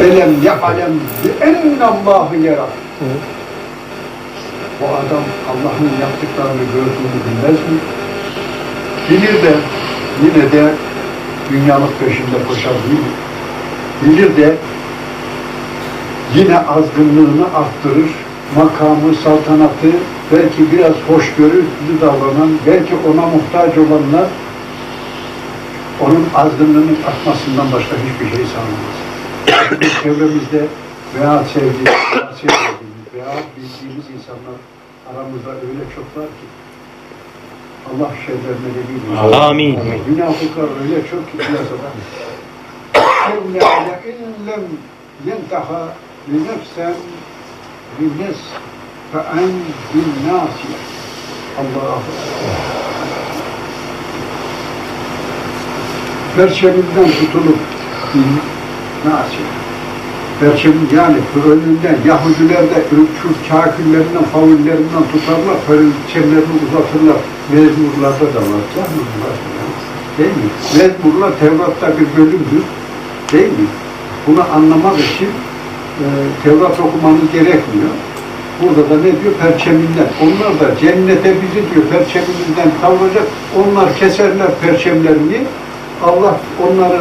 Elem ya'lem bi ennallâhu yara. Bu adam Allah'ın yaptıklarını gördüğünü bilmez mi? Bilir de yine de dünyalık peşinde koşar değil mi? Bilir de yine azgınlığını arttırır, makamı, saltanatı, belki biraz hoşgörülü davranan, belki ona muhtaç olanlar onun azgınlığının artmasından başka hiçbir şey sağlamaz. Çevremizde veya sevdiğimiz, veya sevmediğimiz veya bildiğimiz insanlar aramızda öyle çok var ki Allah şerlerine de bilmiyor. Amin. Münafıklar öyle çok ki piyasada. Kevle ale illem yenteha li nefsen li nes fe en bin nasi. Allahu Perşeminden tutulup bin nasi. Perşemin yani önünden Yahudiler de şu kafirlerinden, favullerinden tutarlar, perçemlerini uzatırlar. Mezmurlarda da var. Falan. Değil mi? Mezmurlar Tevrat'ta bir bölümdür. Değil mi? Bunu anlamak için e, Tevrat okumanız gerekmiyor. Burada da ne diyor? Perçeminden. Onlar da cennete bizi diyor perçemimizden kavuracak. Onlar keserler perçemlerini. Allah onları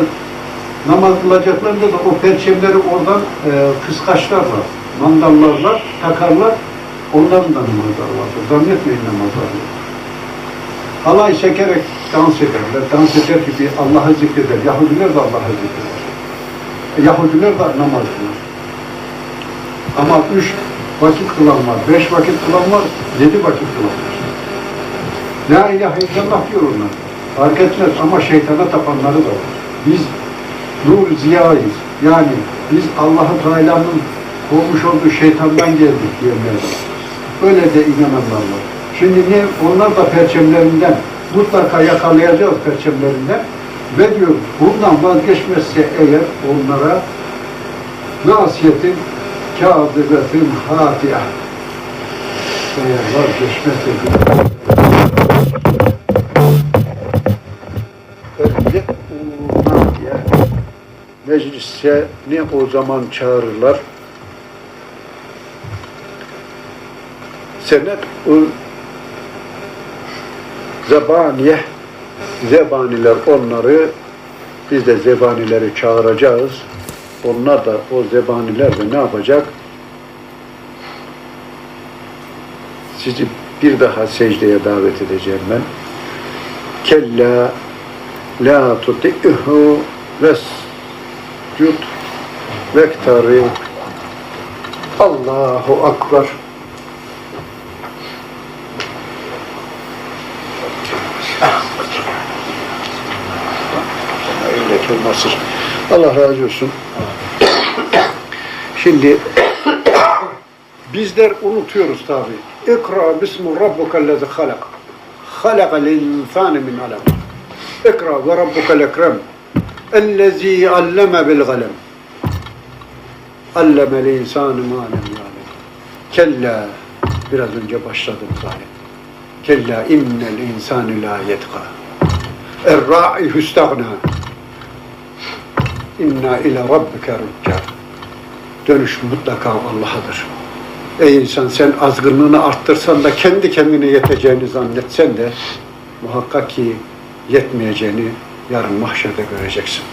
namaz kılacaklarında da o perçemleri oradan e, kıskaçlarlar, mandallarlar, takarlar. Onların da namazları vardır. Zannetmeyin namazları. Halay çekerek dans ederler. Dans eder gibi Allah'ı zikreder. Yahudiler de Allah'ı zikreder. E, Yahudiler de namaz kılar. Ama üç vakit kılan var, beş vakit kılan var, yedi vakit kılan var. La ilahe illallah diyor onlar. Fark etmez ama şeytana tapanları da var. Biz nur ziyayız. Yani biz Allah-u Teala'nın kovmuş olduğu şeytandan geldik diyenler. Öyle de inananlar var. Şimdi ne? Onlar da perçemlerinden mutlaka yakalayacağız perçemlerinden ve diyor bundan vazgeçmezse eğer onlara nasiyetin kâzibetin hâtiyah eğer vazgeçmezse meclise ne o zaman çağırırlar senet ul zebaniye zebaniler onları biz de zebanileri çağıracağız. Onlar da o zebaniler de ne yapacak? Sizi bir daha secdeye davet edeceğim ben. Kella la tuti'hu vescud vektari Allahu Akbar? Allah razı olsun. Şimdi bizler unutuyoruz tabi. İkra bismu rabbukellezi halak. Halakal insane min alem. İkra ve rabbukel ekrem. Alleme bil galem. Allemel insanı ma lem ya'lem. Kella biraz önce başladım zaten. Kella innel insane la yetka. Er-ra'i hüstagna. İnna ile rabbike rüccar. Dönüş mutlaka Allah'adır. Ey insan sen azgınlığını arttırsan da kendi kendine yeteceğini zannetsen de muhakkak ki yetmeyeceğini yarın mahşerde göreceksin.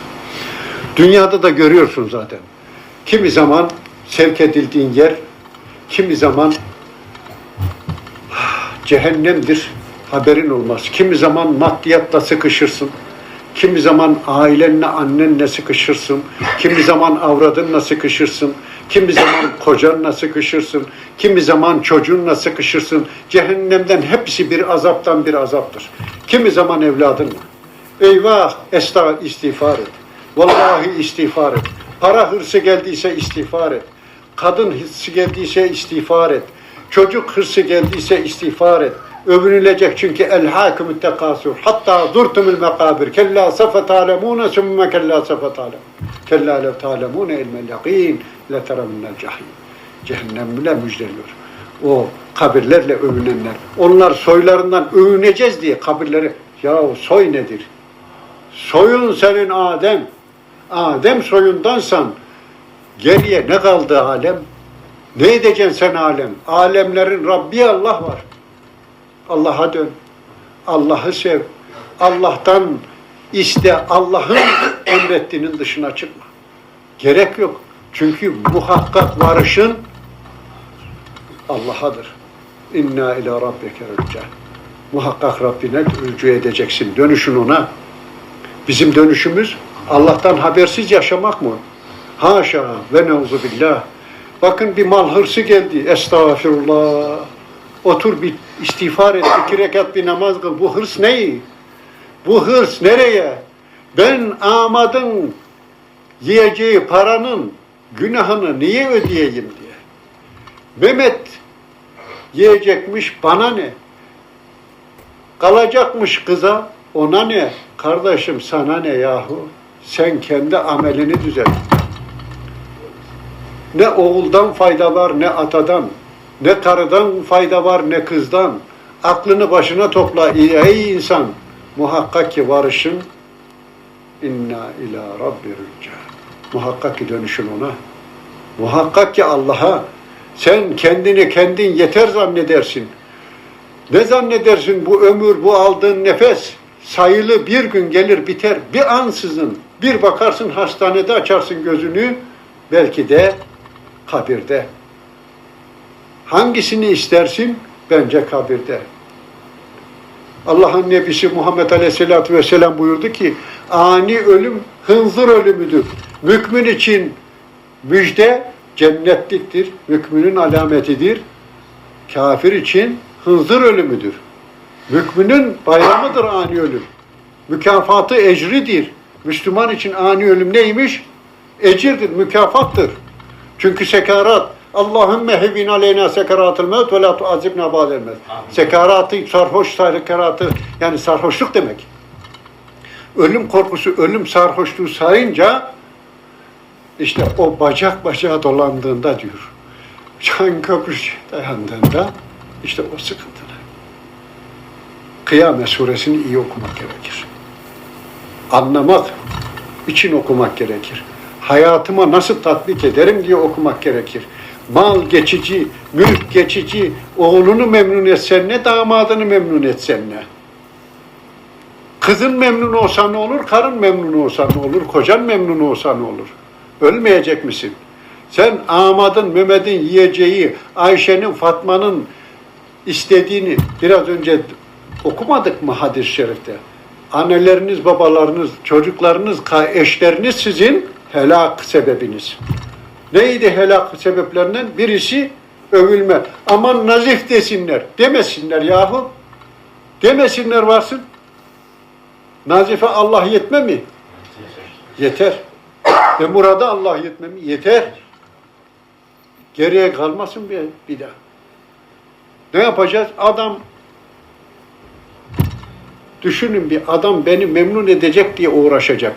Dünyada da görüyorsun zaten. Kimi zaman sevk edildiğin yer, kimi zaman cehennemdir, haberin olmaz. Kimi zaman maddiyatla sıkışırsın, kimi zaman ailenle, annenle sıkışırsın, kimi zaman avradınla sıkışırsın, kimi zaman kocanla sıkışırsın, kimi zaman çocuğunla sıkışırsın. Cehennemden hepsi bir azaptan bir azaptır. Kimi zaman evladınla. Eyvah, esta istiğfar et. Vallahi istiğfar et. Para hırsı geldiyse istiğfar et. Kadın hırsı geldiyse istiğfar et. Çocuk hırsı geldiyse istiğfar et. Övünülecek çünkü el hakimü tekasur. Hatta zurtumul mekabir. Kella sefe talemune sümme kella sefe talem. Kella lev talemune ilmel yakin le tereminnel cahim. Cehennemle müjdeliyor. O kabirlerle övünenler. Onlar soylarından övüneceğiz diye kabirleri. Yahu soy nedir? Soyun senin Adem. Adem soyundansan Geriye ne kaldı alem? Ne edeceksin sen alem? Alemlerin Rabbi Allah var. Allah'a dön. Allah'ı sev. Allah'tan iste. Allah'ın emrettiğinin dışına çıkma. Gerek yok. Çünkü muhakkak varışın Allah'adır. İnna ila rabbeke rücca. Muhakkak Rabbine rücu edeceksin. Dönüşün ona. Bizim dönüşümüz Allah'tan habersiz yaşamak mı? Haşa ve neuzu billah. Bakın bir mal hırsı geldi. Estağfirullah. Otur bir istiğfar et. iki rekat bir namaz kıl. Bu hırs neyi? Bu hırs nereye? Ben amadın yiyeceği paranın günahını niye ödeyeyim diye. Mehmet yiyecekmiş bana ne? Kalacakmış kıza ona ne? Kardeşim sana ne yahu? Sen kendi amelini düzelt. Ne oğuldan fayda var ne atadan. Ne karıdan fayda var ne kızdan. Aklını başına topla ey insan. Muhakkak ki varışın inna ila rabbi rücca. Muhakkak ki dönüşün ona. Muhakkak ki Allah'a. Sen kendini kendin yeter zannedersin. Ne zannedersin bu ömür, bu aldığın nefes sayılı bir gün gelir biter. Bir ansızın bir bakarsın hastanede açarsın gözünü belki de kabirde. Hangisini istersin? Bence kabirde. Allah'ın Nebisi Muhammed Aleyhisselatü Vesselam buyurdu ki ani ölüm hınzır ölümüdür. Mükmin için müjde cennetliktir. Mükminin alametidir. Kafir için hınzır ölümüdür. Müminin bayramıdır ani ölüm. Mükafatı ecridir. Müslüman için ani ölüm neymiş? Ecirdir, mükafattır. Çünkü sekarat, Allahümme hevin aleyna sekaratıl mevt ve la tuazibna ba'del mevt. Sekaratı, sarhoş sekaratı, yani sarhoşluk demek. Ölüm korkusu, ölüm sarhoşluğu sayınca işte o bacak bacağa dolandığında diyor. Can köprüsü dayandığında işte o sıkıntılar. Kıyamet suresini iyi okumak gerekir. Anlamak için okumak gerekir. Hayatıma nasıl tatbik ederim diye okumak gerekir. Mal geçici, mülk geçici, oğlunu memnun etsen ne, damadını memnun etsen ne. Kızın memnun olsa ne olur, karın memnun olsa ne olur, kocan memnun olsa ne olur. Ölmeyecek misin? Sen Ahmet'in, Mehmet'in yiyeceği, Ayşe'nin, Fatma'nın istediğini biraz önce okumadık mı hadis-i şerifte? Anneleriniz, babalarınız, çocuklarınız, eşleriniz sizin helak sebebiniz. Neydi helak sebeplerinden? Birisi övülme. Aman nazif desinler. Demesinler yahu. Demesinler varsın. Nazife Allah yetme mi? Yeter. Ve murada Allah yetme mi? Yeter. Geriye kalmasın bir, bir daha. Ne yapacağız? Adam düşünün bir adam beni memnun edecek diye uğraşacak.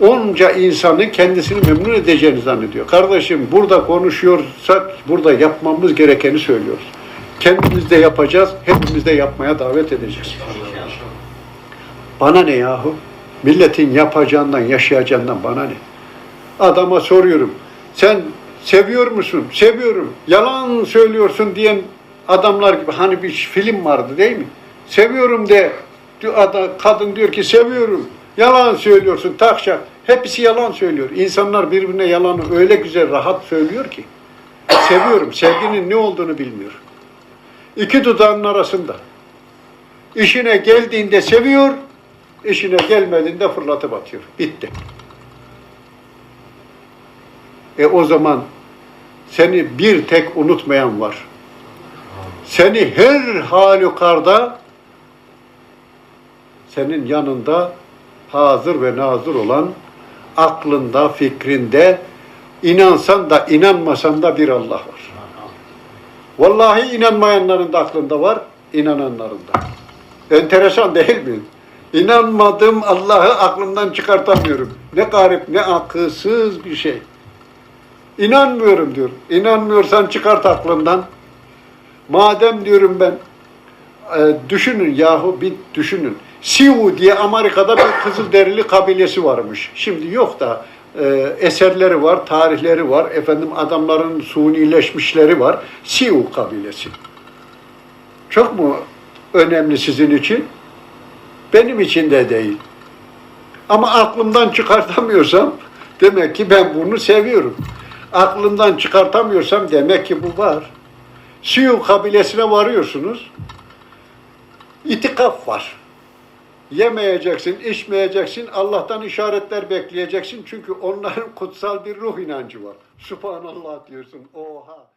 Onca insanı kendisini memnun edeceğini zannediyor. Kardeşim burada konuşuyorsak burada yapmamız gerekeni söylüyoruz. Kendimiz de yapacağız, hepimiz de yapmaya davet edeceğiz. Bana ne yahu? Milletin yapacağından, yaşayacağından bana ne? Adama soruyorum. Sen seviyor musun? Seviyorum. Yalan söylüyorsun diyen adamlar gibi hani bir film vardı değil mi? Seviyorum de kadın diyor ki seviyorum. Yalan söylüyorsun takşak. Hepsi yalan söylüyor. İnsanlar birbirine yalanı öyle güzel rahat söylüyor ki. Seviyorum. Sevginin ne olduğunu bilmiyor. İki dudağının arasında. İşine geldiğinde seviyor, işine gelmediğinde fırlatıp atıyor. Bitti. E o zaman seni bir tek unutmayan var. Seni her halükarda senin yanında hazır ve nazır olan aklında, fikrinde inansan da inanmasan da bir Allah var. Vallahi inanmayanların da aklında var, inananların da. Enteresan değil mi? İnanmadığım Allah'ı aklımdan çıkartamıyorum. Ne garip, ne akılsız bir şey. İnanmıyorum diyor. İnanmıyorsan çıkart aklından. Madem diyorum ben, e, düşünün yahu bir düşünün. Sioux diye Amerika'da bir Kızılderili kabilesi varmış. Şimdi yok da e, eserleri var, tarihleri var, efendim adamların sunileşmişleri var. Siu kabilesi. Çok mu önemli sizin için? Benim için de değil. Ama aklımdan çıkartamıyorsam demek ki ben bunu seviyorum. Aklımdan çıkartamıyorsam demek ki bu var. Siyu kabilesine varıyorsunuz. İtikaf var. Yemeyeceksin, içmeyeceksin, Allah'tan işaretler bekleyeceksin. Çünkü onların kutsal bir ruh inancı var. Subhanallah diyorsun. Oha.